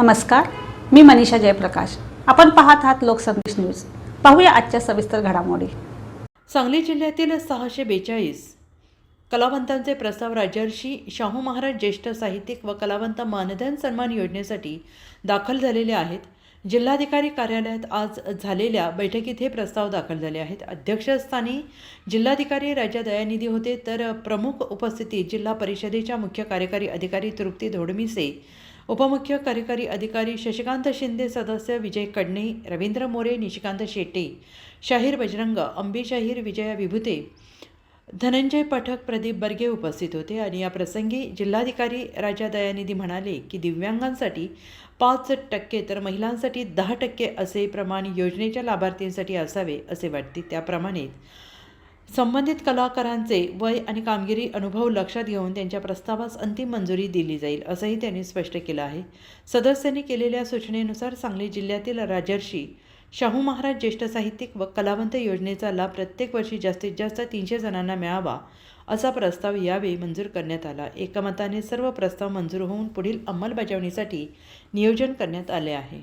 नमस्कार मी मनीषा जयप्रकाश. आपण पाहत आहात लोकसंदेश न्यूज. पाहूया आजच्या सविस्तर घडामोडी. सांगली जिल्ह्यातील सहाशे बेचाळीस कलावंतांचे प्रस्ताव राजर्षी शाहू महाराज ज्येष्ठ साहित्यिक व कलावंत मानधन सन्मान योजनेसाठी दाखल झालेले आहेत. जिल्हाधिकारी कार्यालयात आज झालेल्या बैठकीत हे प्रस्ताव दाखल झाले आहेत. अध्यक्षस्थानी जिल्हाधिकारी राजा दयानिधी होते तर प्रमुख उपस्थिती जिल्हा परिषदेच्या मुख्य कार्यकारी अधिकारी तृप्ती धोडमिसे उपमुख्य कार्यकारी अधिकारी शशिकांत शिंदे सदस्य विजय कडणे रवींद्र मोरे निशिकांत शेट्टे शाहीर बजरंग अंबी शाहीर विजया विभुते धनंजय पाठक प्रदीप बर्गे उपस्थित होते आणि या प्रसंगी जिल्हाधिकारी राजा दयानिधी म्हणाले की दिव्यांगांसाठी पाच टक्के तर महिलांसाठी दहा टक्के असे प्रमाण योजनेच्या लाभार्थींसाठी असावे असे वाटते. त्याप्रमाणे संबंधित कलाकारांचे वय आणि कामगिरी अनुभव लक्षात घेऊन त्यांच्या प्रस्तावास अंतिम मंजुरी दिली जाईल असंही त्यांनी स्पष्ट केलं आहे. सदस्यांनी केलेल्या सूचनेनुसार सांगली जिल्ह्यातील राजर्षी शाहू महाराज ज्येष्ठ साहित्यिक व कलावंत योजनेचा लाभ प्रत्येक वर्षी जास्तीत जास्त तीनशे जणांना मिळावा असा प्रस्ताव यावेळी मंजूर करण्यात आला. एकमताने सर्व प्रस्ताव मंजूर होऊन पुढील अंमलबजावणीसाठी नियोजन करण्यात आले आहे.